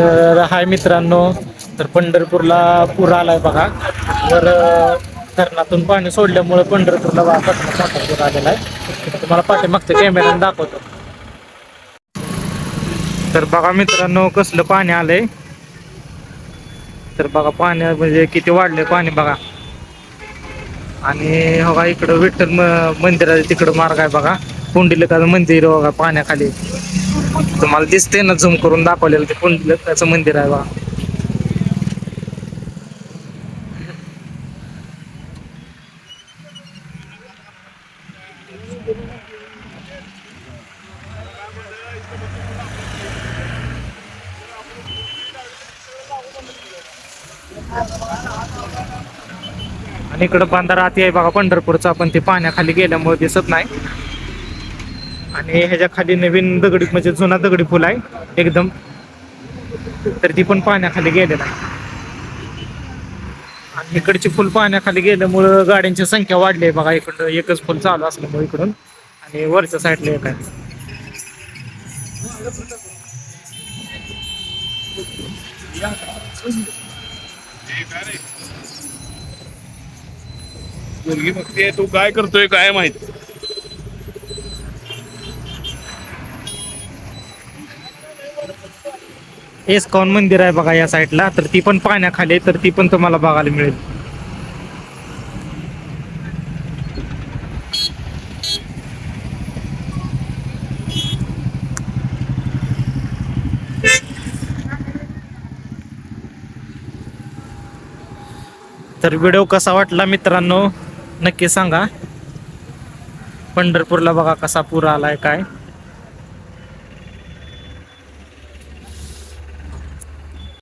तर हाय मित्रांनो तर पंढरपूरला पूर आलाय बघा. तर धरणातून पाणी सोडल्यामुळे पंढरपूरला बघा मोठा पूर आलेला आहे. तुम्हाला पाठीमागच्या कॅमेऱ्याने दाखवतो. तर बघा मित्रांनो कसलं पाणी आलंय. तर बघा पाणी म्हणजे किती वाढलंय पाणी बघा. आणि हो इकडं विठ्ठल म- मंदिराच्या तिकडं मार्ग आहे बघा. पुंडलिकाचं मंदिर आहे पाण्याखाली. तुम्हाला दिसते ना झूम करून दाखवलेलं ते पुंडलिकाचं मंदिर आहे बा. आणि इकडं बांधारा आती आहे बघा पंढरपूरचा. पण ते पाण्याखाली गेल्यामुळे दिसत नाही. आणि ह्याच्या खाली नवीन दगडी म्हणजे जुना दगडी फुल आहे एकदम. तर ती पण पाण्याखाली गेलेलं आहे. आणि इकडची फुल पाण्याखाली गेल्यामुळं गाड्यांची संख्या वाढली आहे. बघा इकडं एकच फुल चालू असल्यामुळे इकडून. आणि वरच्या साईडला एक आहे. मुलगी बघते तू काय करतोय काय माहिती? एस्कॉन मंदिर आहे बघा या साईडला. तर ती पण पाण्याखाली आहे तर ती पण तुम्हाला बघायला मिळेल. तर व्हिडिओ कसा वाटला मित्रांनो? नक्की सांगा. पंढरपूरला बघा कसा पूर आलाय काय?